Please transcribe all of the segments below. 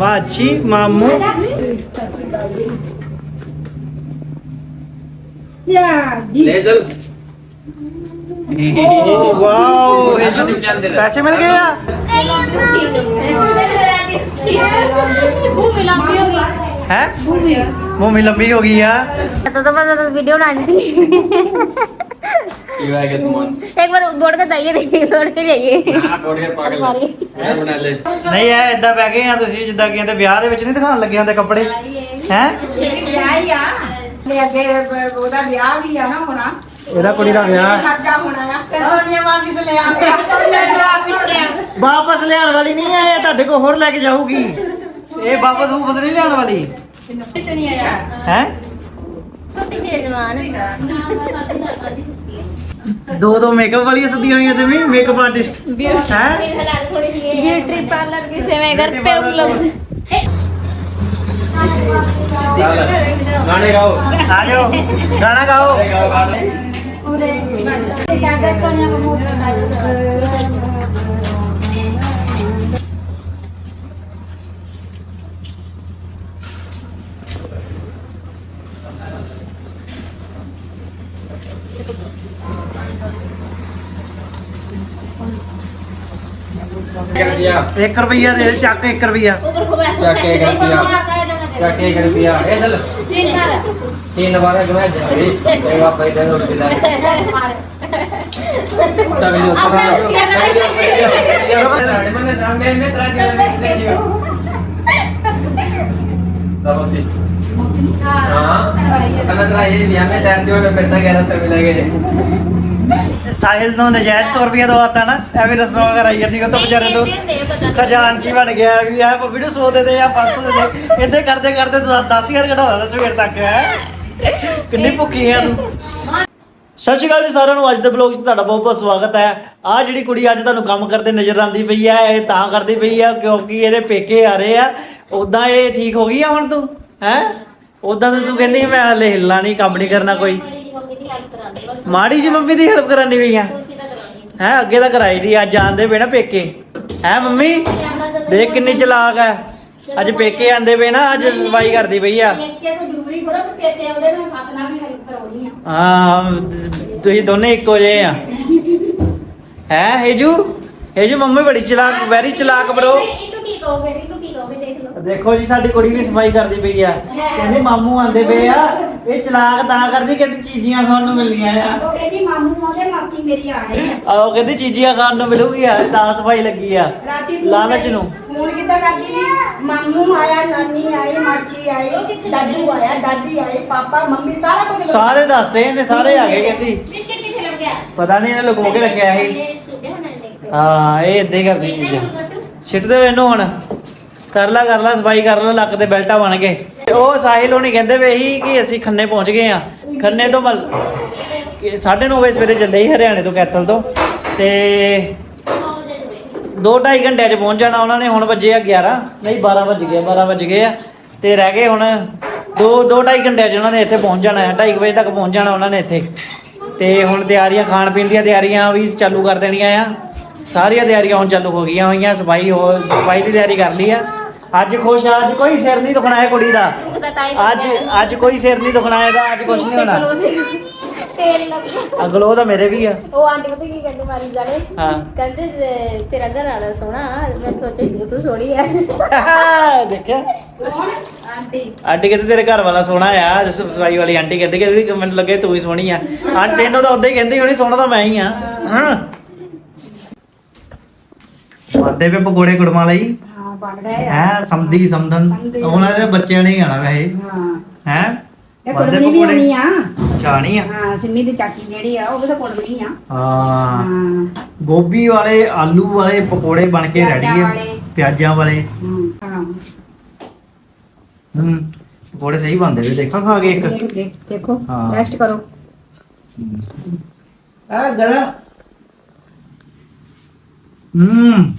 వాచి మాము पैसे मिल गए है भूमि लंबी हो गई है तो तो बस वीडियो बनानी थी ਕੀ ਹੋਇਆ ਕਿ ਤੁਮ एक बार दौड़ के जाइए देखिए दौड़ के जाइए ਆ ਕੋੜ ਕੇ ਪਾਗਲ ਇਹ ਬਣਾ ਲੈ ਨਹੀਂ ਐ ਇਦਾਂ ਬਹਿ ਗਏ ਆ ਤੁਸੀਂ ਜਿੱਦਾਂ ਕਿ ਕਹਿੰਦੇ ਵਿਆਹ ਦੇ ਵਿੱਚ ਨਹੀਂ ਦਿਖਾਉਣ ਲੱਗੇ ਹੁੰਦੇ ਕੱਪੜੇ ਹੈ ਵਿਆਹ ਹੀ ਆ ਤੇ ਅੱਗੇ ਬ- ਉਹਦਾ ਵਿਆਹ ਵੀ ਆ ਨਾ ਹੋਣਾ ਇਹਦਾ ਕੁੜੀ ਦਾ ਵਿਆਹ ਖਰਚਾ ਹੋਣਾ ਆ सोनिया वापस ले आ वापस ले आ ਵਾਪਸ ਲਿਆਉਣ ਵਾਲੀ ਨਹੀਂ ਹੈ ਇਹ ਤੁਹਾਡੇ ਕੋਲ ਹੋਰ ਲੈ ਕੇ ਜਾਊਗੀ ਇਹ ਵਾਪਸ ਵਾਪਸ ਨਹੀਂ ਲਿਆਉਣ ਵਾਲੀ ਹੈ छोटी सी जवान ਦੋ ਦੋ ਮੇਕਅਪ ਵਾਲੀਆਂ ਸੱਦੀਆਂ ਹੋਈਆਂ ਜਿਵੇਂ ਮੇਕਅਪ ਆਰਟਿਸਟ ਹੈ ब्यूटी पार्लर की सेवा घर पे उपलब्ध ਚੱਲ ਗਾਣੇ ਗਾਓ ਆ ਜਾਓ ਗਾਣਾ ਗਾਓ ਗਾਣੇ ਗਾਓ ਗਾਣੇ सोनिया को मुंह पे एक रुपया दे चक एक रुपया। चक एक रुपया। चक एक रुपया। ए चल। तीन बार घुमा दे ए बाबा इधर उठ के चल जो हाँ। तैरते हुए पैसा ग्यारह सौ मिला गया ਸਾਹਿਲ ਨੂੰ ਨਜਾਇਜ਼ 100 ਰੁਪਏ ਦਵਾਤਾ ਨਾ ਐਵੇਂ ਰਸਨਾ ਕਰਾਈ ਜਾਂਦੀ ਉਹ ਤਾਂ ਵਿਚਾਰੇ ਤੋਂ ਖਜ਼ਾਨਚੀ ਬਣ ਗਿਆ ਵੀ ਆ ਬੱਬੀ ਨੂੰ 100 ਦੇ ਦੇ ਆ 500 ਦੇ ਦੇ। ਇੱਦਾਂ ਕਰਦੇ ਕਰਦੇ 10000 ਕਢਾਉਣਾ ਸਵੇਰ ਤੱਕ ਕਿੰਨੀ ਭੁੱਖੀ ਆ ਤੂੰ। ਸਤਿ ਸ਼੍ਰੀ ਅਕਾਲ ਜੀ ਸਾਰਿਆਂ ਨੂੰ ਅੱਜ ਦੇ ਬਲੌਗ 'ਚ ਤੁਹਾਡਾ ਬਹੁਤ ਬਹੁਤ ਸਵਾਗਤ ਹੈ। ਆ ਜਿਹੜੀ ਕੁੜੀ ਅੱਜ ਤੁਹਾਨੂੰ ਕੰਮ ਕਰਦੇ ਨਜ਼ਰ ਆਉਂਦੀ ਪਈ ਹੈ ਇਹ ਤਾਂ ਕਰਦੀ ਪਈ ਆ ਕਿਉਂਕਿ ਇਹਦੇ ਪੇਕੇ ਆ ਰਹੇ ਆ। ਉਦਾਂ ਇਹ ਠੀਕ ਹੋ ਗਈ ਆ ਹੁਣ ਤੂੰ ਹੈ? ਉਦਾਂ ਤੇ ਤੂੰ ਕਹਿੰਦੀ ਮੈਂ ਹਲੇ ਹਿੱਲਣਾ ਨਹੀਂ ਕੰਮ ਨਹੀਂ ਕਰਨਾ ਕੋਈ। ਮਾੜੀ ਜੀ ਮੰਮੀ ਦੀ ਹੈਲਪ ਕਰਾਨੀ ਪਈ ਆ। ਹੈ ਅੱਗੇ ਤਾਂ ਕਰਾਈ ਦੀ ਅੱਜ ਆਂਦੇ ਪਏ ਨਾ ਪੇਕੇ। ਹੈ ਮੰਮੀ? ਦੇਖ ਕਿੰਨੀ ਚਲਾਕ ਹੈ ਅੱਜ ਪੇਕੇ ਆਂਦੇ ਪਏ ਨਾ ਅੱਜ ਸਫ਼ਾਈ ਕਰਦੀ ਪਈ ਆ। ਪੇਕੇ ਤੋਂ ਜ਼ਰੂਰੀ ਥੋੜਾ ਪੇਕੇ ਉਹਦੇ ਨਾਲ ਸੱਚ ਨਾਲ ਵੀ ਹੈਲਪ ਕਰਾਉਣੀ ਆ। ਹਾਂ ਤੁਸੀਂ ਦੋਨੇ ਇੱਕੋ ਜਿਹੇ ਆ। ਹੈ ਹੇਜੂ? ਹੇਜੂ ਮੰਮੀ ਬੜੀ ਚਲਾਕ ਵੈਰੀ ਚਲਾਕ ਬ్రో ਦੇਖੋ ਜੀ ਸਾਡੀ ਕੁੜੀ ਵੀ ਸਫਾਈ ਕਰਦੀ ਪਈ ਆ ਕਹਿੰਦੀ ਮਾਮੂ ਆਂਦੇ ਪਏ ਆ ਇਹ ਚਲਾਕ ਤਾਂ ਕਰਦੀ ਕਹਿੰਦੀ ਚੀਜ਼ੀਆਂ ਖਾਣ ਨੂੰ ਮਿਲਣੀਆਂ ਆ ਉਹ ਕਹਿੰਦੀ ਮਾਮੂ ਉਹਦੇ ਮਾਸੀ ਮੇਰੀ ਆ ਗਈ ਆ ਆਹੋ ਕਹਿੰਦੀ ਚੀਜ਼ੀਆਂ ਖਾਣ ਨੂੰ ਮਿਲੂਗੀ ਆ ਤਾਂ ਸਫਾਈ ਲੱਗੀ ਆ ਰਾਤੀ ਫੋਨ ਲਾਲਚ ਕਰੀ- ਨੂੰ ਫੋਨ ਕਿੱਦਾਂ ਕਰਦੀ ਸੀ ਮਾਮੂ ਆਇਆ ਨਾਨੀ ਆਈ ਮਾਚੀ ਆਈ ਦਾਦੂ ਆਇਆ ਦਾਦੀ ਆਈ ਪਾਪਾ ਮੰਮੀ ਸਾਰਾ ਕੁਝ ਸਾਰੇ ਦੱਸਦੇ ਇਹਨੇ ਸਾਰੇ ਆ ਗਏ ਕਹਿੰਦੀ बिस्किट किथे लग गया ਪਤਾ ਨਹੀਂ ਇਹਨੇ ਲੁਕੋ ਕੇ ਰੱਖਿਆ ਸੀ छूटे होने लगे ਹਾਂ ਇਹ ਇਦਾਂ ਹੀ ਕਰਦੀ ਚੀਜ਼ਾਂ ਛਿੱਟ ਦੇ ਇਹਨੂੰ ਹੁਣ ਕਰ ਲਾ ਕਰ ਲਾ, ਸਫ਼ਾਈ ਕਰ ਲਾ, ਲੱਕ ਤੇ ਬੈਲਟਾ ਬਣ ਗਏ ਤੇ ਉਹ ਸਾਹਿਲ ਹੋਣੀ ਕਹਿੰਦੇ ਵੇ ਸੀ ਕਿ ਅਸੀਂ ਖੰਨੇ ਪਹੁੰਚ ਗਏ ਆ ਖੰਨੇ ਤੋਂ ਮਲ 9:30 ਵਜੇ ਸਵੇਰੇ ਚੱਲੇ ਸੀ ਹਰਿਆਣੇ ਤੋਂ ਕੈਥਲ ਤੋਂ। ਤੇ 2-2.5 ਘੰਟਿਆਂ 'ਚ ਪਹੁੰਚ ਜਾਣਾ ਉਹਨਾਂ ਨੇ, ਹੁਣ ਵੱਜੇ ਆ 11 ਨਹੀਂ 12 ਵੱਜ ਗਏ 12 ਵੱਜ ਗਏ ਆ। ਤੇ ਰਹਿ ਗਏ ਹੁਣ 2 2.5 ਘੰਟਿਆਂ 'ਚ ਉਹਨਾਂ ਨੇ ਇੱਥੇ ਪਹੁੰਚ ਜਾਣਾ ਹੈ। 2:30 ਵਜੇ ਤੱਕ ਪਹੁੰਚ ਜਾਣਾ ਉਹਨਾਂ ਨੇ ਇੱਥੇ। ਤੇ ਹੁਣ ਤਿਆਰੀਆਂ, ਖਾਣ ਪੀਣ ਦੀਆਂ ਤਿਆਰੀਆਂ ਵੀ ਚਾਲੂ ਕਰ ਦੇਣੀਆਂ ਆ। ਸਾਰੀਆਂ ਤਿਆਰੀਆਂ ਹੁਣ ਚਾਲੂ ਹੋ ਗਈਆਂ ਹੋਈਆਂ, ਸਫ਼ਾਈ ਹੋ ਸਫ਼ਾਈ ਦੀ ਤਿਆਰੀ ਕਰ ਲਈ ਆ। ਅੱਜ ਖੁਸ਼ ਆ ਅੱਜ ਕੋਈ ਸਿਰ ਨਹੀਂ ਦੁਖਣਾ ਹੈ ਕੁੜੀ ਦਾ। ਅੱਜ ਅੱਜ ਕੋਈ ਸਿਰ ਨਹੀਂ ਦੁਖਣਾ ਇਹਦਾ ਅੱਜ ਕੁਝ ਨਹੀਂ ਹੋਣਾ। ਤੇਰੇ ਲੱਗ ਗਿਆ। ਅਗਲੋ ਤਾਂ ਮੇਰੇ ਵੀ ਆ। ਉਹ ਆਂਟੀ ਪਤਾ ਕੀ ਕਹਿੰਦੇ ਮਾਰੀ ਜਾਣੇ? ਹਾਂ। ਕਹਿੰਦੇ ਤੇ- ਤੇਰਾ ਘਰ ਵਾਲਾ ਸੋਹਣਾ ਮੈਂ ਸੋਚਿਆ ਕਿ ਤੂੰ ਸੋਹਣੀ ਹੈ ਦੇਖਿਆ? ਆਂਟੀ। ਆਂਟੀ ਕਹਿੰਦੇ ਤੇਰੇ ਘਰ ਵਾਲਾ ਸੋਹਣਾ ਆ ਜਿਸ ਸਫ਼ਾਈ ਵਾਲੀ ਆਂਟੀ ਕਹਿੰਦੀ ਕਿ ਮੈਨੂੰ ਲੱਗੇ ਤੂੰ ਹੀ ਸੋਹਣੀ ਆ। ਆਂਟੀ ਤੈਨੂੰ ਤਾਂ ਉਦਾਂ ਹੀ ਕਹਿੰਦੀ ਹੋਣੀ ਸੋਹਣਾ ਤਾਂ ਮੈਂ ਹੀ ਆ। ਹਾਂ। ਵਾਦੇ ਪੇ ਪਕੌੜੇ ਕੁੜਮਾ ਲਈ। ਹਾਂ ਬਣ ਗਏ ਆ। ਹੈ ਸਮਧੀ। ਉਹਨਾਂ ਦੇ ਬੱਚਿਆਂ ਨੇ ਹੀ ਆਣਾ ਵੈਸੇ। ਹਾਂ। ਹੈ? ਇਹ ਕੁੜਮਣੀ ਵੀ ਆਉਣੀ ਆ। ਛਾਣੀ ਆ? ਹਾਂ ਸਿੰਮੀ ਦੀ ਚਾਚੀ ਜਿਹੜੀ ਆ ਉਹ ਵੀ ਤਾਂ ਕੁੜਮਣੀ ਆ। ਹਾਂ। ਹਾਂ। ਗੋਭੀ ਵਾਲੇ ਆਲੂ ਵਾਲੇ ਪਕੌੜੇ ਬਣ ਕੇ ਰੈਡੀ ਆ। ਵਾਲੇ। ਪਿਆਜ਼ਾਂ ਵਾਲੇ। ਹਮ, ਹਾਂ। ਹੂੰ ਪਕੌੜੇ ਸਹੀ ਬਣਦੇ ਵੇ ਦੇਖਾ ਖਾ ਕੇ ਇੱਕ। ਦੇਖ ਦੇਖ ਦੇਖੋ। ਹਾਂ। ਟੈਸਟ ਕਰੋ। ਆ ਗਰਾ ਹੂੰ।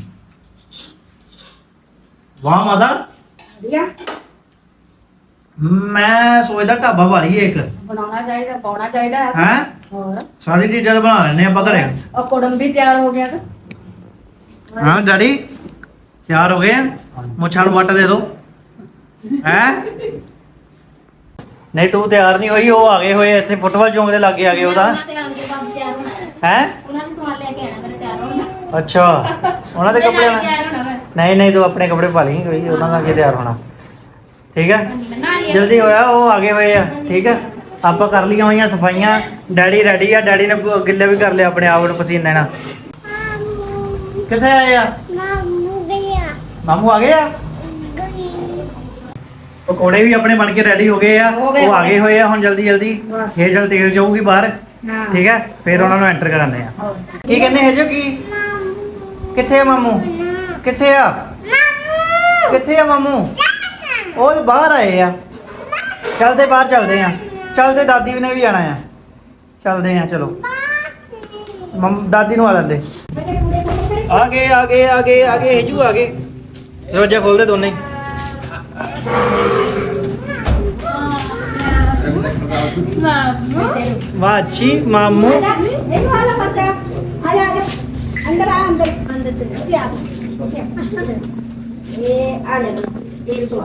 ਵਾਹ ਮਾਤਾ। ਵਧੀਆ। ਮੈਂ ਸੋਚਦਾ ਢਾਬਾ ਵਾਲੀਏ ਇੱਕ। ਬਣਾਉਣਾ ਚਾਹੀਦਾ ਪਾਉਣਾ ਚਾਹੀਦਾ। ਹੈ। ਹੈ ਹੋਰ? ਸਾਰੀ ਚੀਜ਼ਾਂ ਬਣਾ ਲੈਣੇ ਆਪਾਂ ਘਰੇ। ਉਹ ਤਿਆਰ ਹੋ ਗਏ ਮੁੱਛਾਂ ਨੂੰ ਦੇ ਦੋ। ਹੈ? ਨਹੀਂ ਤੂੰ ਤਿਆਰ ਨਹੀਂ ਹੋਈ ਉਹ ਆ ਗਏ ਹੋਏ ਇੱਥੇ। ਫੁੱਟਬਾਲ ਚੌਂਕ ਦੇ ਲੱਗੇ ਆ ਗਏ ਉਹਦਾ। ਉਹਨਾਂ ਹੈ। ਉਹਨਾਂ ਨੇ ਸਮਾਨ ਲੈ ਕੇ ਆਣਾ ਮੇਰੇ ਤਿਆਰ ਹੋਣਾ ਅੱਛਾ। ਉਹਨਾਂ ਦੇ ਕੱਪੜੇ ਨਾਲ ਨਹੀਂ ਨਹੀਂ ਤੂੰ ਆਪਣੇ ਕੱਪੜੇ ਪਾ ਲਈ ਕੋਈ ਉਹਨਾਂ ਦਾ ਕੀ ਤਿਆਰ ਹੋਣਾ। ਠੀਕ ਹੈ? ਜਲਦੀ ਹੋਇਆ ਉਹ ਆ ਗਏ ਹੋਏ ਆ ਠੀਕ ਹੈ? ਆਪਾਂ ਕਰ ਲਈਆਂ ਹੋਈਆਂ ਸਫਾਈਆਂ ਡੈਡੀ ਰੈਡੀ ਆ ਡੈਡੀ ਨੇ ਗਿੱਲੇ ਵੀ ਕਰ ਲਿਆ ਆਪਣੇ ਆਪ ਨੂੰ ਪਸੀਨੇ ਨਾਲ। ਕਿੱਥੇ ਆਏ ਆ? ਮਾਮੂ ਆ ਗਏ ਆ? ਪਕੌੜੇ ਵੀ ਆਪਣੇ ਬਣ ਕੇ ਰੈਡੀ ਹੋ ਗਏ ਆ ਉਹ ਆ ਹੋ ਗਏ ਗਏ। ਹੋਏ ਆ ਹੁਣ ਜਲਦੀ ਜਲਦੀ। ਬਸ। ਹੇਜਲ ਤੇਲ ਜਾਊਗੀ ਬਾਹਰ। ਠੀਕ ਹੈ? ਫਿਰ ਉਹਨਾਂ ਨੂੰ ਐਂਟਰ ਕਰਾਉਂਦੇ ਆ। ਕੀ ਕਹਿੰਦੇ ਹੇਜੋ ਕੀ? ਕਿੱਥੇ ਆ ਮਾਮੂ? ਕਿੱਥੇ ਆ ਮਾਮੂ ਕਿੱਥੇ ਆ ਮਾਮੂ ਉਹ ਤਾਂ ਬਾਹਰ ਆਏ ਆ ਚਲਦੇ ਬਾਹਰ ਚਲਦੇ ਆ ਚਲਦੇ ਦਾਦੀ ਨੇ ਵੀ ਆਣਾ ਆ ਚਲਦੇ ਆ ਚਲੋ ਮੰਮ ਦਾਦੀ ਨੂੰ ਆ ਲੈਂਦੇ ਆਗੇ ਗਏ ਆ ਗਏ ਆ ਗਏ ਆ ਹਜੂ ਆ ਗਏ ਦਰਵਾਜ਼ਾ ਖੋਲਦੇ ਦੋਨੇ ਵਾਚੀ ਮਾਮੂ ਦੇਖੋ ਹਾਲਾ ਮਸਾ ਆ ਜਾ ਅੰਦਰ ਆ ਅੰਦਰ ਅੰਦਰ ਚਲੇ ਆ आ ये आ ले ये तो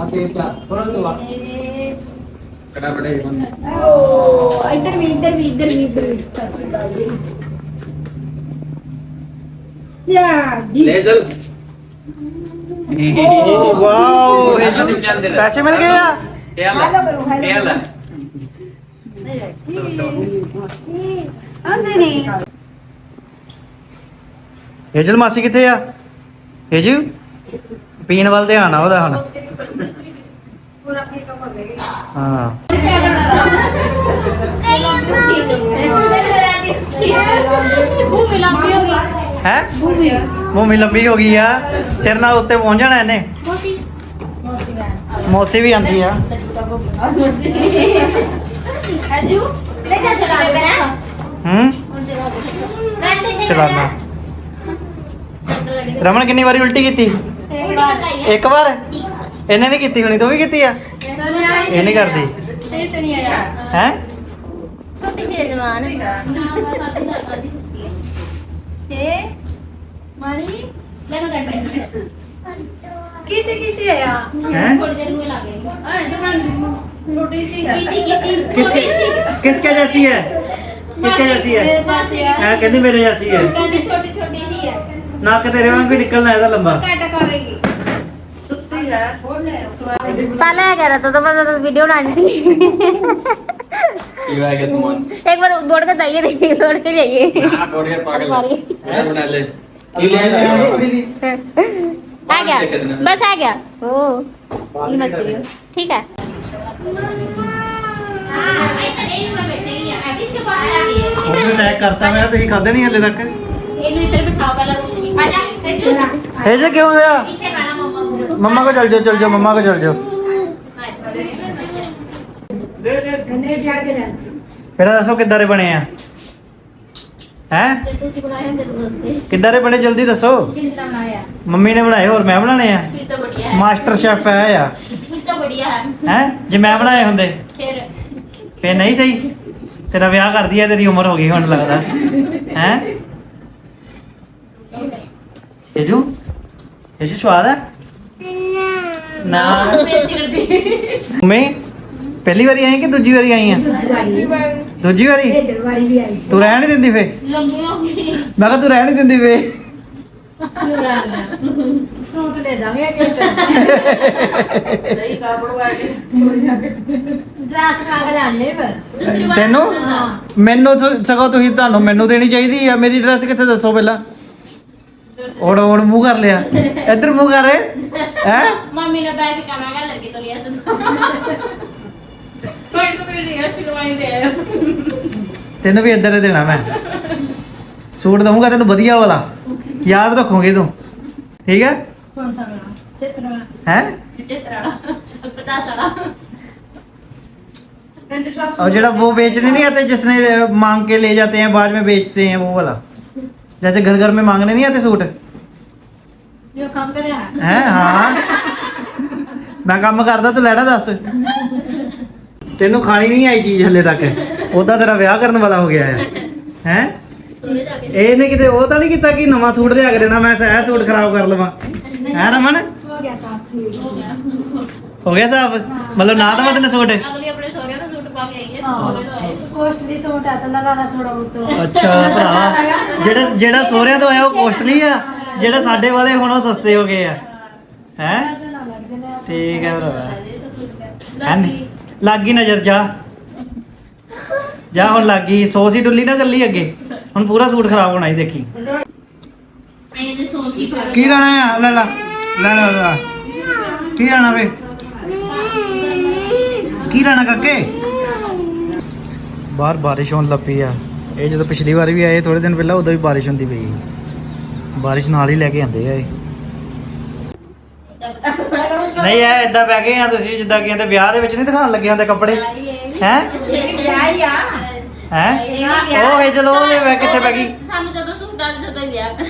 ਕੜਾ ਬੜੇ ओ इधर भी इधर भी इधर भी इधर भी या जी ਲੈ ਚਲ ਓ ਵਾਓ ਹੇਜੂ ਪੈਸੇ ਮਿਲ ਗਏ ਆ हेलो करो, हेलो हेलो अंदर नहीं ਹੇਜਲ ਮਾਸੀ ਕਿੱਥੇ ਆ ਹੇਜੂ ਪੀਣ ਵੱਲ ਧਿਆਨ ਆ ਉਹਦਾ ਹੁਣ। ਹਾਂ। ਹੋ? ਗਈ ਹੈ ਭੂਮੀ ਮੂੰਮੀ ਲੰਬੀ ਹੋ ਗਈ ਆ। ਤੇਰੇ ਨਾਲ ਉੱਤੇ ਪਹੁੰਚ ਜਾਣਾ ਇਹਨੇ। ਮੋਸੀ ਵੀ ਆਂਦੀ ਆ। ਅਜੂ ਲੈ ਜਾ ਚਲਾ ਬਣਾ ਹੂੰ? ਚਲਾਨਾ ਰਮਨ ਕਿੰਨੀ ਵਾਰੀ ਉਲਟੀ ਕੀਤੀ? ਇੱਕ ਵਾਰ? ਇਹਨੇ ਨਹੀਂ ਕੀਤੀ ਹੋਣੀ ਤੂੰ ਵੀ ਕੀਤੀ ਆ? ਇਹ ਨਹੀਂ ਕਰਦੀ। ਹੈ? ਛੋਟੀ ਜਿਹੀ ਜਵਾਨ। ਤੇ ਮਾਣੀ ਲੈ ਮੈਂ ਕਿਸੇ ਕਿਸੇ ਆਇਆ ਥੋੜੀ ਦੇਰ ਨੂੰ ਲੱਗ ਗਈ ਜਵਾਨ ਛੋਟੀ ਸੀ ਕਿਸੇ ਕਿਸੇ। ਕਿਸਕੇ ਕਿਸਕੇ ਜੈਸੀ ਸੀ ਹੈ ਨੱਕ ਤੇਰੇ ਵਾਂਗ ਵੀ ਨਿਕਲਣਾ ਇਹਦਾ ਲੰਬਾ ਕਾਟਾ ਕਵੇਗੀ सुत्ती है पहले क्या रहता था पता वीडियो बनानी थी ਕੀ ਹੋਇਆ ਕਿ ਤੁਮ एक बार दौड़ के जाइए नहीं दौड़ के जाइए ਨਾ ਤੋੜ ਕੇ ਪਾਗਲ ਮਾਰੀ। ਇਹ ਬਣਾ ਲੈ ਕੀ ਲੈ ਲਿਆ आ गया बस आ गया ओ मस्त भी ठीक है ਉਹਨੇ ਅਟੈਕ ਕਰਤਾ ਮੇਰਾ ਤੁਸੀਂ ਖਾਦੇ ਨਹੀਂ ਹਲੇ ਤੱਕ ਇਹਨੂੰ ਇੱਧਰ ਬਿਠਾਓ ਪਹਿਲਾਂ ਰੋਸ਼ਨੀ ਆ ਜਾ ਇੱਧਰ ਇਹ ਜੇ ਕਿਉਂ ਹੋਇਆ ਪਿੱਛੇ ਬੈਠਾ ਮਮਾ ਨੂੰ ਮੰਮਾ ਕੋ ਚਲ ਜਾਓ ਚਲ ਜਾਓ ਮੰਮਾ ਕੋ ਚਲ ਜਾਓ अंदर जाके रहना ਫਿਰ ਦੱਸੋ ਕਿੱਦਾਂ ਦੇ ਬਣੇ ਆ ਹੈ ਤੇ ਤੁਸੀਂ ਬਣਾਇਆ ਮੇਰੇ ਵਾਸਤੇ ਕਿੱਦਾਂ ਦੇ ਬਣੇ ਜਲਦੀ ਦੱਸੋ ਕਿਸ ਤਰ੍ਹਾਂ ਬਣਾਇਆ ਮੰਮੀ ਨੇ ਬਣਾਏ ਹੋਰ ਮੈਂ ਬਣਾਣੇ ਆ ਫਿਰ ਤਾਂ बढ़िया है ਮਾਸਟਰ ਸ਼ੈਫ ਹੈ ਆ फिर तो बढ़िया है ਹੈ ਜੇ ਮੈਂ ਬਣਾਏ ਹੁੰਦੇ फिर ਫੇਰ ਨਹੀਂ ਸਹੀ ਤੇਰਾ ਵਿਆਹ ਕਰਦੀ ਹੈ ਤੇਰੀ ਉਮਰ ਹੋ ਗਈ ਹੁਣ ਲੱਗਦਾ ਹੈ യജു യജു സ്വാദ ਨਾ। ਮੰਮੀ ਪਹਿਲੀ ਵਾਰੀ ਆਈ ਕਿ ਦੂਜੀ ਵਾਰੀ ਆਈ ਆ? ਦੂਜੀ ਵਾਰੀ। ਤੂੰ ਰਹਿਣ ਨਹੀਂ ਦਿੰਦੀ ਫੇ? ਮੈਂ ਕਿਹਾ ਤੂੰ ਰਹਿਣ ਨਹੀਂ ਦਿੰਦੀ ਫੇ। ਤੈਨੂੰ? ਮੈਨੂੰ ਸਗੋਂ ਤੁਸੀਂ ਤੁਹਾਨੂੰ ਮੈਨੂੰ ਦੇਣੀ ਚਾਹੀਦੀ ਆ। ਮੇਰੀ ਡਰੈਸ ਕਿੱਥੇ ਦੱਸੋ ਪਹਿਲਾਂ? ਹੁਣ ਹੁਣ ਮੂੰਹ ਕਰ ਲਿਆ ਇੱਧਰ ਮੂੰਹ ਕਰ ਹੈ मम्मी ने बैग का मैं लड़की तो लिया सुन कोई को भी लिया शिरवानी दे ਤੈਨੂੰ ਵੀ ਇੱਧਰ ਹੀ ਦੇਣਾ ਮੈਂ ਸੂਟ ਦਊਂਗਾ ਤੈਨੂੰ ਵਧੀਆ ਵਾਲਾ ਯਾਦ ਰੱਖੋਗੇ ਤੂੰ ਠੀਕ ਹੈ कौन सा बना चित्र ਹੈ चित्र पचास वाला और जेड़ा वो बेचने नहीं आते जिसने मांग के ले जाते हैं बाद में बेचते हैं वो वाला जैसे घर घर में मांगने नहीं आते सूट ਹੈ ਹਾਂ। ਮੈਂ ਕੰਮ ਕਰਦਾ ਤੂੰ ਲੈਣਾ ਦੱਸ। ਤੈਨੂੰ ਖਾਣੀ ਨਹੀਂ ਆਈ ਚੀਜ਼ ਹੱਲੇ ਤੱਕ। ਉਹਦਾ ਤੇਰਾ ਵਿਆਹ ਕਰਨ ਵਾਲਾ ਹੋ ਗਿਆ ਹੈ ਹੈ? ਇਹ ਨੇ ਕਿਤੇ ਉਹ ਤਾਂ ਨਹੀਂ ਕੀਤਾ ਕਿ ਨਵਾਂ ਸੂਟ ਲਿਆ ਕੇ ਦੇਣਾ ਮੈਂ ਇਹ ਸੂਟ ਖਰਾਬ ਕਰ ਲਵਾਂ। ਹੈ ਰਮਨ? ਹੋ ਗਿਆ ਸਾਫ਼ ਮਤਲਬ ਨਾ ਤਾਂ ਮਤਲਬ ਸੂਟ। ਅਗਲੀ ਆਪਣੇ ਸੋਹਰੇ ਦਾ ਸੂਟ ਪਾ ਕੇ ਆਈਏ ਕੋਸਟਲੀ ਸੂਟ ਆ ਤਾਂ ਲਗਾ ਲਾ ਥੋੜਾ ਬਹੁਤ। ਅੱਛਾ ਭਰਾ। ਜਿਹੜਾ ਜਿਹੜਾ ਸੋਹਰਿਆਂ ਤੋਂ ਆਇਆ ਉਹ ਕੋਸਟਲੀ ਆ? ਜਿਹੜੇ ਸਾਡੇ ਵਾਲੇ ਹੁਣ ਉਹ ਸਸਤੇ ਹੋ ਗਏ ਆ। ਹੈ? ਠੀਕ ਹੈ ਭਰਾ ਹੈਂ ਨੀ? ਨਜ਼ਰ, ਜਾ। ਜਾ ਹੁਣ ਲੱਗ ਗਈ। ਡੁੱਲੀ ਨਾ ਗੱਲੀ ਅੱਗੇ। ਹੁਣ ਪੂਰਾ ਸੂਟ ਖਰਾਬ ਹੋਣਾ ਹੀ ਦੇਖੀ। ਕੀ ਲੈਣਾ ਆ? ਲੈ ਲੈ। ਲੈ ਲੈ ਕੀ ਲੈਣਾ ਵੇ? ਕੀ ਲੈਣਾ ਕਾਕੇ? ਬਾਹਰ ਬਾਰਿਸ਼ ਹੋਣ ਲੱਪੀ ਆ। ਇਹ ਜਦੋਂ ਪਿਛਲੀ ਵਾਰ ਵੀ ਆਏ ਥੋੜੇ ਦਿਨ ਪਹਿਲਾਂ ਉਦੋਂ ਵੀ ਬਾਰਿਸ਼ ਹੁੰਦੀ ਪਈ ਬਾਰਿਸ਼ ਨਾਲ ਹੀ ਲੈ ਕੇ ਆਂਦੇ ਆ ਇਹ। ਨਹੀਂ ਇਹ ਇਦਾਂ ਬਹਿ ਗਏ ਆ ਤੁਸੀਂ ਜਿੱਦਾਂ ਕਹਿੰਦੇ ਵਿਆਹ ਦੇ ਵਿੱਚ ਨਹੀਂ ਦਿਖਾਉਣ ਲੱਗੇ ਹੁੰਦੇ ਕੱਪੜੇ। ਹੈ? ਵਿਆਹ ਹੀ? ਆ ਹੈ ਉਹ ਹੇਜਲ ਉਹ ਵੇ ਕਿੱਥੇ ਬੈ ਗਈ? ਸਾਨੂੰ ਜਦੋਂ ਸੂਟ ਆ ਜਦੋਂ ਹੀ ਵਿਆਹ।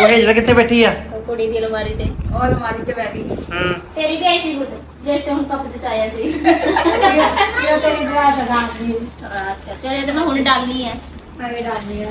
ਉਹ ਹੇਜਲ ਕਿੱਥੇ ਬੈਠੀ ਆ? ਕੁੜੀ ਦੀ ਅਲਮਾਰੀ ਤੇ। ਉਹ ਅਲਮਾਰੀ ਤੇ ਬੈਠੀ ਹੂੰ। ਤੇਰੀ ਵੀ ਐਸੀ ਬੁੱਧ ਜੈਸੇ ਹੁਣ ਕੱਪ ਚ ਆਇਆ ਸੀ ਇਹ ਤੇਰੀ ਡਰੈਸ ਰਾਂਦੀ ਅੱਛਾ ਚਲ ਇਹ ਤਾਂ ਮੈਂ ਹੁਣ ਡਾਲਨੀ ਹੈ ਐਵੇਂ ਡਾਲਦੀ ਆ।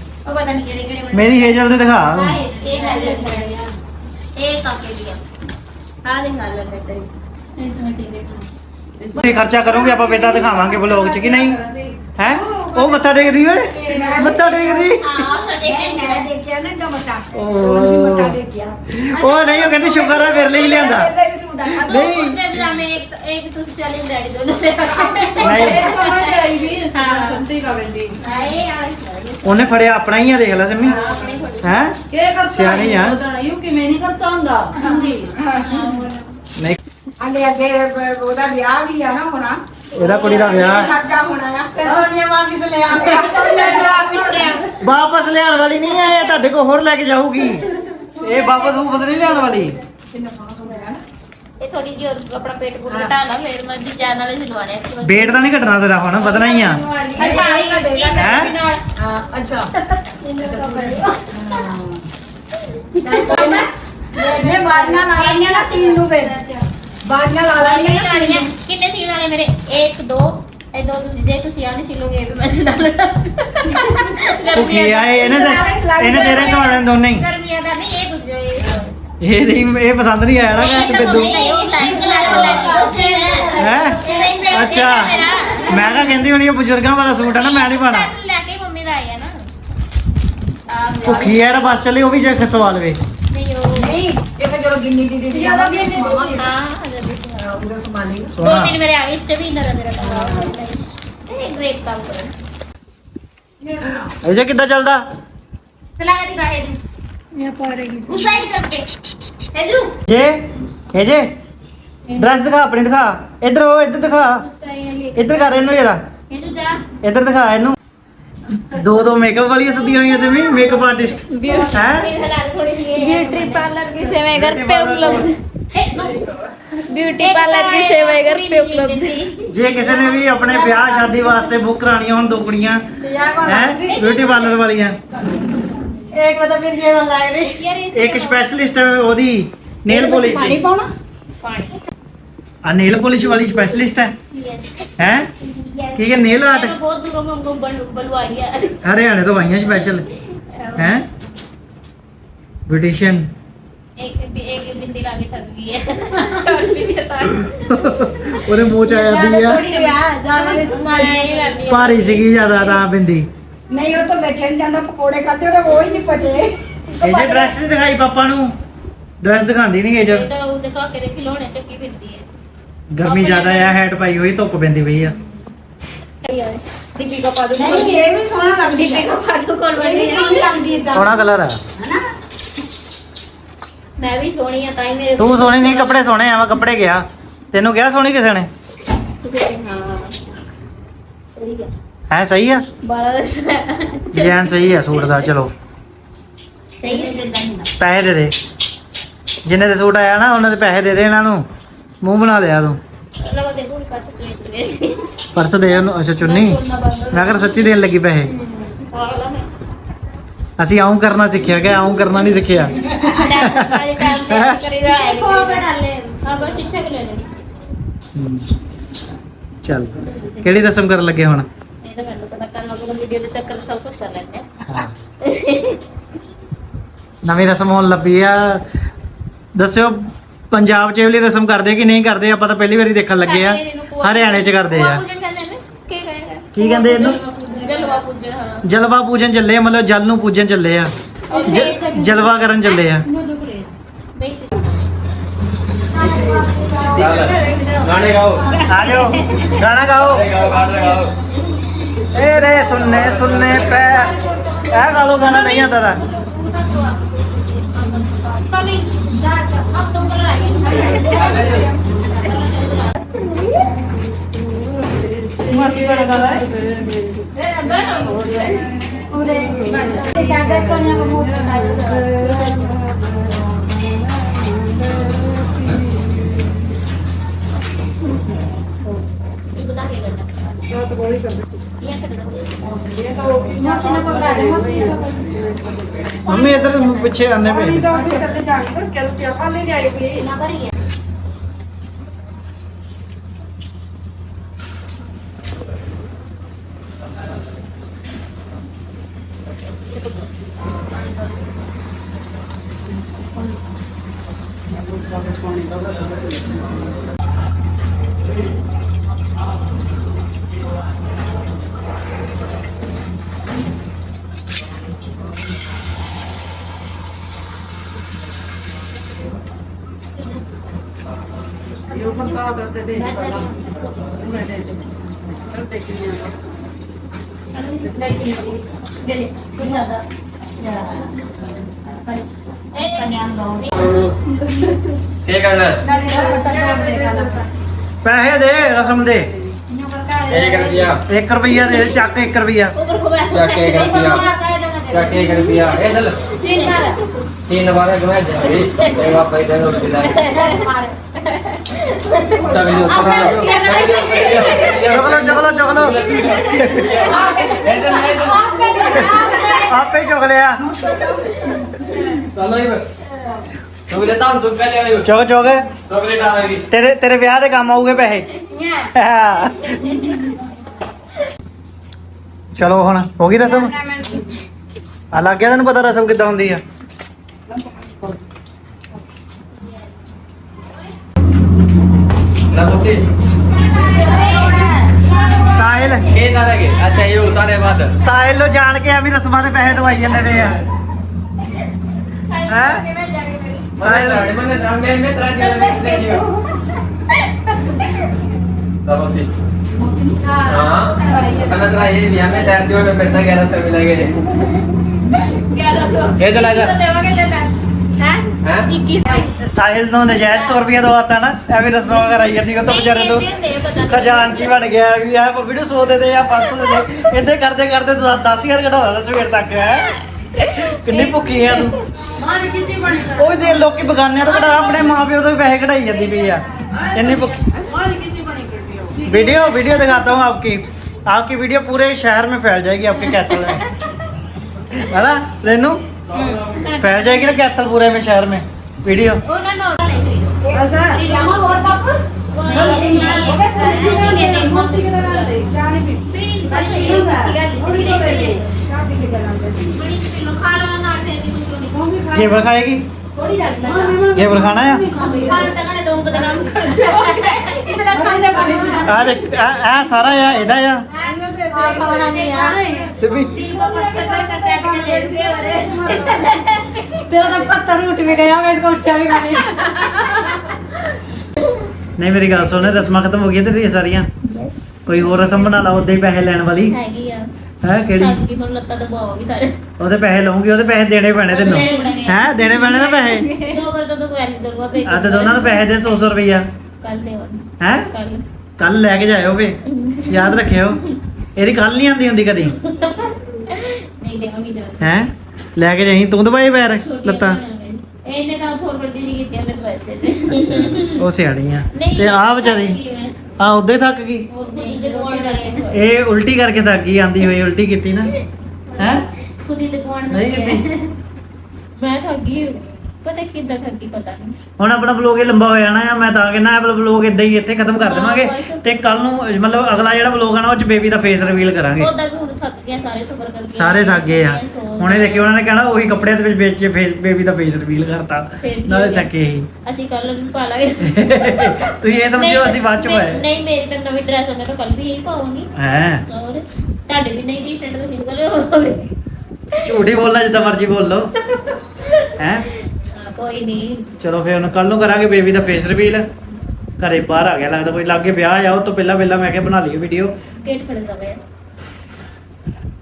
ਮੇਰੀ ਹੇਜਲ ਦੇ ਦਿਖਾ। ਇਹ ਹੈਜ਼ਲ ਦੀ ਆ। ਆ? ਆ ਨਾਲ ਲੱਗ ਤੇਰੀ ਇਸ ਮਿੱਟੀ ਦੇ ਤੁਸੀਂ ਖਰਚਾ ਕਰੋਗੇ ਆਪਾਂ ਬੇਟਾ ਦਿਖਾਵਾਂਗੇ ਵਲੌਗ 'ਚ ਕਿ ਨਹੀਂ? ਹੈ? ਉਹ ਮੱਥਾ ਟੇਕਦੀ ਓਏ ਮੱਥਾ ਟੇਕਦੀ हाँ तो देखे ਮੈਂ ਦੇਖਿਆ ਨਾ ਦਾ ਮਤਾ ਓ। ਉਹ ਮਤਾ ਦੇਖਿਆ ਉਹ ਨਹੀਂ ਉਹ ਕਹਿੰਦੀ ਸ਼ੁਕਰ ਹੈ ਮੇਰੇ ਲਈ ਵੀ ਲਿਆਂਦਾ ਇਹ ਵੀ ਸੂਟ ਆ दो नहीं। कुर्ते पजामे एक एक तो चैलेंज डैडी दोनों ले ਨਹੀਂ आए यार ਉਹਨੇ ਫੜਿਆ ਆਪਣਾ ਹੀ ਆ ਦੇਖ ਲੈ ਸਿੰਮੀ अपने फोटो ਹੈ ਸਿਆਣੀ ਆ ਨਹੀਂ ਅੰਦੇ ਅੱਗੇ ਉਹਦਾ ਵਿਆਹ ਵੀ ਆ ਨਾ ਹੋਣਾ। ਇਹਦਾ ਕੁੜੀ ਦਾ ਵਿਆਹ ਖਰਚਾ ਹੋਰ ਲੈ ਕੇ ਜਾਊਗੀ। ਇਹ ਵਾਪਸ ਵਾਪਸ ਨਹੀਂ ਲਿਆਉਣ ਵਾਲੀ। ਇਹ ਥੋੜੀ ਜਿਹੀ ਆਪਣਾ ਪੇਟ ਪੂਟ ਘਟਾਣਾ ਫਿਰ ਮੈਂ ਜੀ ਜਾਣ ਵਾਲੇ ਸਿਲਵਾਣੇ ਇਸ ਵਾਰ। ਵੇਟ ਤਾਂ ਨਹੀਂ ਘਟਣਾ ਤੇਰਾ ਹੁਣ ਵਧਣਾ ਹੀ ਆ। ਅੱਛਾ ਆਈ ਕੱਢੇਗਾ ਹੈਂ? ਨਾਲ। ਹਾਂ ਅੱਛਾ। ਚੱਲ ਨਾ। ਲੈ ਨਾ ਸੀਨ ਨੂੰ ਫਿਰ। ਬਾਰੀਆਂ ਲਾ ਲੈਣੀਆਂ। ਕਿੰਨੇ ਸੀਣ ਵਾਲੇ ਮੇਰੇ? 1 2 ਇਹ ਦੋ ਤੁਸੀਂ ਜੇ ਤੁਸੀਂ ਆਹ ਸੀਲੋਗੇ ਇਹ ਮੈਂ ਸਿਲਾ ਲੈਣਾ ਉਹ ਕੀ ਆ ਇਹ ਇਹਨਾਂ ਦੇ ਇਹਨਾਂ ਤੇਰੇ ਸਵਾਲਾਂ ਦੇ ਦੋਨੇ ਗਰਮੀਆਂ ਦਾ ਨਹੀਂ ਇਹ ਦੂਜੇ ਇਹ। ਨਹੀਂ ਇਹ ਪਸੰਦ ਨਹੀਂ ਆਇਆ ਨਾ ਕਿ ਬਿੱਦੂ ਹੈ? ਅੱਛਾ। ਮੈਂ ਕਹਾ ਕਹਿੰਦੀ ਹੋਣੀ ਇਹ ਬਜ਼ੁਰਗਾਂ ਵਾਲਾ ਸੂਟ ਆ ਨਾ ਮੈਂ ਨਹੀਂ ਪਾਣਾ ਲੈ ਕੇ ਮੰਮੀ ਦਾ ਆਇਆ ਨਾ। ਭੁੱਖੀ ਹੈ ਬਸ ਚੱਲੇ ਉਹ ਵੀ ਜੇ ਸਵਾਲ ਵੇ। ਨਹੀਂ ਉਹ ਨਹੀਂ ਇਹ ਜਦੋਂ ਗਿੰਨੀ ਦੀ ਦੀਦੀ ਜ਼ਿਆਦਾ ਗਿੰਨੀ ਦੀ ਹਾਂ। ਉਹਦਾ ਸਮਾਨ दो ਸੋਨਾ दिन मेरे आगे इससे भी इधर मेरा काम ग्रेट काम करो ਇਹ ਜੇ ਕਿੱਦਾਂ ਚੱਲਦਾ चला के दिखा हेजू ਮੈਂ ਪਾ ਰਹੀ उस साइड करके हेजू ਜੇ ਇਹ ਜੇ ਡਰੈਸ ਦਿਖਾ ਆਪਣੀ ਦਿਖਾ ਇੱਧਰ ਉਹ ਇੱਧਰ ਦਿਖਾ उसका ये ले ਇੱਧਰ ਕਰ ਇਹਨੂੰ ਜਰਾ हेजू जा ਇੱਧਰ ਦਿਖਾ ਇਹਨੂੰ ਦੋ ਦੋ ਮੇਕਅਪ ਵਾਲੀਆਂ ਸੱਦੀਆਂ ਹੋਈਆਂ ਜਿਵੇਂ ਮੇਕਅਪ ਆਰਟਿਸਟ ਹੈ फिर हिला दे थोड़ी सी ये ब्यूटी पार्लर की सेवाएं घर पे उपलब्ध ਬਿਊਟੀ ਪਾਰਲਰ ਦੀ ਸੇਵਾ ਇਹ ਘਰ ਪੇ ਉਪਲਬਧ ਜੇ ਕਿਸੇ ਨੇ ਵੀ ਆਪਣੇ ਵਿਆਹ ਸ਼ਾਦੀ ਵਾਸਤੇ ਬੁੱਕ ਕਰਾਣੀ ਹੋਣ ਦੋ ਹੈ? ਬਿਊਟੀ ਪਾਰਲਰ ਵਾਲੀਆਂ। ਇੱਕ ਵਾਰ ਫਿਰ ਜੇ ਲੱਗ ਰਹੀ ਇੱਕ ਸਪੈਸ਼ਲਿਸਟ ਉਹਦੀ ਨੇਲ ਪੋਲਿਸ਼ ਦੀ। ਆ ਨੇਲ ਪੋਲਿਸ਼ ਵਾਲੀ ਸਪੈਸ਼ਲਿਸਟ ਹੈ? ਯੈਸ ਹੈ? ਕੀ ਹੈ ਨੇਲ ਆਰਟ ਬਹੁਤ ਦੂਰੋਂ ਹਮਕੋ ਬਲਵਾਈ ਹੈ ਹਰਿਆਣੇ ਤੋਂ ਆਈਆਂ ਸਪੈਸ਼ਲ ਹੈ? ਬਿਊਟੀਸ਼ੀਅਨ एक एक बिंदी लाके थक गई है छोड़ भी दिया था ਉਹਦੇ ਮੂੰਹ ਚ ਆ ਜਾਂਦੀ ਆ थोड़ी यार ज्यादा भी सुनना नहीं करनी है ਭਾਰੀ ਸੀਗੀ ਜ਼ਿਆਦਾ ਤਾਂ ਬਿੰਦੀ ਨਹੀਂ ਉਹ ਤਾਂ ਬੈਠੇ ਨਹੀਂ ਜਾਂਦਾ ਪਕੌੜੇ ਖਾਤੇ ਉਹਦੇ ਉਹ ਹੀ ਨਹੀਂ ਪਚੇ ਇਹ ਜੇ ਡਰੈਸ ਨਹੀਂ ਦਿਖਾਈ ਪਾਪਾ ਨੂੰ ਡਰੈਸ ਦਿਖਾਉਂਦੀ ਨਹੀਂ ਇਹ ये ਜੇ तो वो दिखा के देखी लोने चक्की फिरती है ਗਰਮੀ ਜ਼ਿਆਦਾ ਆ ਹੈਟ ਪਾਈ ਹੋਈ ਧੁੱਪ ਪੈਂਦੀ ਪਈ ਆ दीपिका पादुकोण ਨਹੀਂ ਇਹ ਵੀ ਸੋਹਣਾ ਲੱਗਦੀ ਹੈ दीपिका पादुकोण ਇਹ बनी ਵੀ ਸੋਹਣੀ ਲੱਗਦੀ ਹੈ ਸੋਹਣਾ ਕਲਰ ਆ ਹਨਾ ਤੂੰ ਸੋਹਣੀ ਨਹੀਂ ਕੱਪੜੇ ਸੋਹਣੇ ਆ ਕੱਪੜੇ ਗਿਆ। ਤੈਨੂੰ ਕਿਹਾ ਸੋਹਣੀ ਕਿਸੇ ਨੇ? ਹਾਂ। ਸਹੀ ਆ? ਹੈ। ਸਹੀ ਆ ਬਾਲਾ ਰਸਾ ਸਹੀ ਆ ਸੂਟ ਦਾ ਚਲੋ ਪੈਸੇ ਦੇ ਦੇ। ਜਿੰਨੇ ਦੇ ਸੂਟ ਆਇਆ ਨਾ ਉਹਨਾਂ ਦੇ ਪੈਸੇ ਦੇ ਦੇ ਇਹਨਾਂ ਨੂੰ। ਮੂੰਹ ਬਣਾ ਲਿਆ ਤੂੰ। ਪਰਸ ਦੇ ਉਹਨੂੰ ਅੱਛਾ ਚੁੰਨੀ। ਮੈਂ ਅਗਰ ਸੱਚੀ ਦੇਣ ਲੱਗੀ ਪੈਸੇ। ਅਸੀਂ ਆਉਂ ਕਰਨਾ ਸਿੱਖਿਆ ਕਿ ਆਉਂ ਕਰਨਾ ਨਹੀਂ ਸਿੱਖਿਆ? ਟਾਈਮ ਟਾਈਮ ਕਰੀਦਾ ਹੈ ਖੋ ਬੜਾਲੇ ਹਾਂ ਬਸ ਇੱਛਾ ਕਰ ਲੈਣੀ ਹਮ। ਚੱਲ। ਕਿਹੜੀ ਰਸਮ ਕਰਨ ਲੱਗੇ ਹੁਣ? ਇਹ ਤਾਂ ਮੈਨੂੰ ਪਤਾ ਕਰ ਲੋਕਾਂ ਵੀਡੀਓ ਦੇ ਚੱਕਰ ਚ ਸਭ ਕੁਝ ਕਰ ਲੈਂਦੇ ਆ ਹਾਂ। ਨਵੀਂ ਰਸਮ ਹੋਣ ਲੱਗੀ ਆ। ਦੱਸਿਓ, ਪੰਜਾਬ 'ਚ ਇਹ ਵਾਲੀ ਰਸਮ ਕਰਦੇ ਕਿ ਨਹੀਂ ਕਰਦੇ? ਆਪਾਂ ਤਾਂ ਪਹਿਲੀ ਵਾਰੀ ਦੇਖਣ ਲੱਗੇ ਆ। ਸਾਡੇ ਇਹਨੂੰ ਭੂਆ ਹਰਿਆਣੇ 'ਚ ਕਰਦੇ ਆ। ਭੂਆ ਪੂਜਣ ਕਹਿੰਦੇ ਨੇ ਕੀ ਕਹੇਗਾ ਕੀ ਕਹਿੰਦੇ ਇਹਨੂੰ? ਜਲਵਾ ਪੂਜਣ, ਹਾਂ। ਜਲਵਾ ਪੂਜਨ ਚੱਲੇ ਆ, ਮਤਲਬ ਜਲ ਨੂੰ ਪੂਜਨ ਚੱਲੇ ਆ। ਜ- ਜਲਵਾ ਕਰਨ ਚੱਲੇ ਆ। गाने गाओ। हेलो गाना गाओ। ए रे सुनने सुनने पे। ए गालो गाना नहीं आता था मस्त गाना गा रहा है पूरे सोनिया को मूड लगा मौसी ने पकड़ा दे मौसी ਕੀ ਪੈਸੇ ਦੇ ਰਸਮ ਦੇ। ਇੱਕ ਰੁਪਈਆ ਦੇ ਚੱਕ ਇੱਕ ਰੁਪਈਆ। ਚੱਕ ਇਹ ਕਰਤੀਆ ਚੱਕ ਇਹ ਕਰਤੀਆ ਇਹ ਚੱਲ। ਤਿੰਨ ਵਾਰ। ਤਿੰਨ ਗਵਾਇਆ ਜੀ ਇਹ ਬਾਬਾ ਇਹਦਾ ਰੋਟੀ ਦਾ ਚੱਲ ਜੋ ਚੁੱਕ ਲਓ ਚੁੱਕ ਲਓ ਚੁੱਕ ਲਓ ਲਿਆ ਚੁੱਕ ਚੁੱਕ ਤੇਰੇ ਤੇਰੇ ਵਿਆਹ ਦੇ ਕੰਮ ਆਊਗੇ ਪੈਸੇ ਚਲੋ ਹੁਣ ਹੋ ਗਈ ਰਸਮ ਆ ਲੱਗ ਗਿਆ ਤੈਨੂੰ ਪਤਾ ਰਸਮ ਕਿੱਦਾਂ ਹੁੰਦੀ ਆ ਨਾ ਬੁੱਤੀ ਸਾਹਿਲ ਕੀ ਕਰਾਂਗੇ ਅੱਛਾ ਇਹ ਉਸਾਰੇ ਬਾਅਦ ਸਾਹਿਲ ਨੂੰ ਜਾਣ ਕੇ ਐਵੇਂ ਰਸਮਾਂ ਦੇ ਪੈਸੇ ਦਵਾਈ ਜਾਂਦੇ ਨੇ ਆ ਹੈ ਸਾਹਿਲ ਮੈਂ ਮੈਂ ਮੈਂ ਤਰਾ ਦੇ ਦੇਖਿਓ ਤਬ ਸੀ हाँ अपना तरा ये भी हमें तैर दियो में पैसा ग्यारह सौ मिलेंगे ये चला जा हैं ਸਾਹਿਲ ਨੂੰ ਨਜਾਇਜ਼ 100 ਰੁਪਏ ਦਵਾਤਾ ਨਾ ਐਵੇਂ ਰਸਮਾਂ ਕਰਾਈ ਜਾਂਦੀ ਉਹ ਤਾਂ ਵਿਚਾਰੇ ਤੋਂ ਖਜ਼ਾਨਚੀ ਬਣ ਗਿਆ ਵੀ ਆ ਬੱਬੀ ਨੂੰ 100 ਦੇ ਦੇ ਜਾਂ 500 ਦੇ ਦੇ ਇੱਦਾਂ ਕਰਦੇ ਕਰਦੇ 10000 ਕਢਾ ਲੈਣਾ ਸਵੇਰ ਤੱਕ ਹੈ ਕਿੰਨੀ ਭੁੱਖੀ ਆ ਤੂੰ ਉਹ ਵੀ ਦੇ ਲੋਕੀ ਬਗਾਨਿਆਂ ਤੋਂ ਕਢਾ ਆਪਣੇ ਮਾਪਿਓ ਤੋਂ ਵੀ ਪੈਸੇ ਕਢਾਈ ਜਾਂਦੀ ਪਈ ਆ ਇੰਨੀ ਭੁੱਖੀ वीडियो वीडियो दिखाता हूँ आपकी आपकी वीडियो पूरे शहर में फैल जाएगी आपके कैथल में है ना रेनू फैल जाएगी ना कैथल पूरे में शहर में वीडियो ऐसा घेवर खाएगी घेवर खाना है आ सारा या इधर या ਨਹੀਂ ਮੇਰੀ ਗੱਲ ਸੁਣ ਰਸਮਾਂ ਖਤਮ ਹੋ ਗਈਆਂ ਤੇਰੀਆਂ ਸਾਰੀਆਂ ਕੋਈ ਹੋਰ ਰਸਮ ਬਣਾ ਲਾ ਉਹਦੇ ਪੈਸੇ ਲੈਣ ਵਾਲੀ ਹੈਗੀ ਹੈ ਕਿਹੜੀ ਉਹਦੇ ਪੈਸੇ ਲਵਾਂਗੀ ਉਹਦੇ ਪੈਸੇ ਦੇਣੇ ਪੈਣੇ ਤੈਨੂੰ ਦੇਣੇ ਹੈ ਦੇਣੇ ਪੈਣੇ ਨਾ ਪੈਸੇ ਦੋ ਵਾਰ ਤਾਂ ਤੂੰ ਗੱਲ ਦਰਵਾ ਪੇ ਆ ਤੇ ਦੋਨਾਂ ਨੂੰ ਪੈਸੇ ਦੇ 100 100 ਰੁਪਈਆ ਕੱਲ ਕੱਲ ਕੱਲ ਲੈ ਕੇ ਜਾਇਓ ਵੇ ਯਾਦ ਰੱਖਿਓ ਇਹਦੀ ਕੱਲ ਨਹੀਂ ਆਂਦੀ ਹੁੰਦੀ ਕਦੀ। ਨਹੀਂ ਦੇਵਾਂਗੀ ਜਰਾ ਹੈ? ਲੈ ਕੇ ਜਾਈ ਤੂੰ ਦਵਾਈ ਪੈਰ ਲੱਤਾਂ। ਇਹਨੇ ਤਾਂ ਫੋਰਵਰਡ ਜੀ ਕੀਤੀ ਉਹਨੇ ਦਵਾਈ ਚੱਲੇ ਅੱਛਾ। ਉਹ ਸਿਆਣੀ ਆ। ਤੇ ਆ ਵਿਚਾਰੀ। ਆ ਉਦੋਂ ਹੀ ਥੱਕ ਗਈ। ਇਹ ਉਲਟੀ ਕਰਕੇ ਥੱਕ ਗਈ ਆਂਦੀ ਹੋਈ ਉਲਟੀ ਕੀਤੀ ਨਾ। ਹੈ? ਖੁਦੀ ਦੇ ਬੋਣ ਨਹੀਂ ਕੀਤੀ। ਮੈਂ ਥੱਕੀ ਪਤਾ ਕਿੱਦਾਂ ਥੱਕੀ ਪਤਾ ਨਹੀਂ। ਹੁਣ ਆਪਣਾ ਬਲੌਗ ਇਹ ਲੰਬਾ ਹੋ ਜਾਣਾ ਆ ਮੈਂ ਤਾਂ ਕਹਿੰਦਾ ਇਹ ਬਲੌਗ ਇਦਾਂ ਹੀ ਇੱਥੇ ਖਤਮ ਕਰ ਦੇਵਾਂਗੇ ਤੇ ਕੱਲ ਨੂੰ ਮਤਲਬ ਅਗਲਾ ਜਿਹੜਾ ਬਲੌਗ ਆਣਾ ਉਹ ਚ ਬੇਬੀ ਦਾ ਫੇਸ ਰਿਵੀਲ ਕਰਾਂਗੇ। ਉਹਦਾ ਵੀ ਹੁਣ ਥੱਕ ਗਿਆ ਸਾਰੇ ਸਫਰ ਕਰਕੇ। ਸਾਰੇ ਥੱਕ ਗਏ ਆ। ਹੁਣੇ ਦੇਖੀ ਉਹਨਾਂ ਨੇ ਕਹਿਣਾ ਉਹੀ ਕੱਪੜਿਆਂ ਦੇ ਵਿੱਚ ਵੇਚੇ ਫੇਸ ਬੇਬੀ ਦਾ ਫੇਸ ਰਿਵੀਲ ਕਰਤਾ। ਨਾਲੇ ਹੋ? ਥੱਕੇ ਹੀ ਅਸੀਂ ਕੱਲ ਨੂੰ ਪਾ ਲਾਂਗੇ। ਤੁਸੀਂ ਇਹ ਸਮਝਿਓ ਅਸੀਂ ਬਾਅਦ ਚ ਪਾਏ। ਨਹੀਂ ਮੇਰੀ ਤਾਂ ਨਵੀਂ ਡਰੈਸ ਮੈਂ ਤਾਂ ਕੱਲ ਵੀ ਇਹੀ ਪਾਵਾਂਗੀ ਹੈ? ਔਰ ਤੁਹਾਡੇ ਵੀ ਨਹੀਂ ਟੀ-ਸ਼ਰਟ ਤੁਸੀਂ ਕਰੋ ਝੂਠ ਹੀ ਬੋਲਣਾ ਜਿੱਦਾਂ ਮਰਜ਼ੀ ਬੋਲ ਲਓ। ਹੈ ਹਾਂ, ਕੋਈ ਨਹੀਂ। ਚਲੋ ਫਿਰ ਹੁਣ ਕੱਲ ਨੂੰ ਕਰਾਂਗੇ ਬੇਬੀ ਦਾ ਫੇਸ ਰਿਵੀਲ ਘਰੇ ਬਾਹਰ ਆ ਗਿਆ ਲੱਗਦਾ ਕੋਈ ਲਾਗੇ ਵਿਆਹ ਆ ਉਹ ਤੋਂ ਪਹਿਲਾਂ ਪਹਿਲਾਂ ਮੈਂ ਕਿਹਾ ਬਣਾ ਲਈਏ ਵੀਡੀਓ ਗੇਟ ਖੜਦਾ ਪਿਆ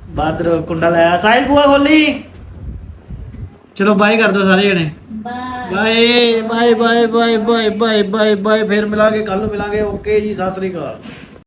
ਬਾਹਰ ਦਰ ਕੁੰਡਾ ਲਾਇਆ। ਸਾਹਿਲ ਬੂਆ ਖੋਲੀ। ਚਲੋ ਬਾਏ ਕਰ ਦਿਓ ਸਾਰੇ ਜਣੇ। Bye bye bye bye bye bye bye bye ਫਿਰ ਮਿਲਾਂਗੇ ਕੱਲ ਨੂੰ ਮਿਲਾਂਗੇ। ਓਕੇ ਜੀ ਸਤਿ ਸ੍ਰੀ ਅਕਾਲ।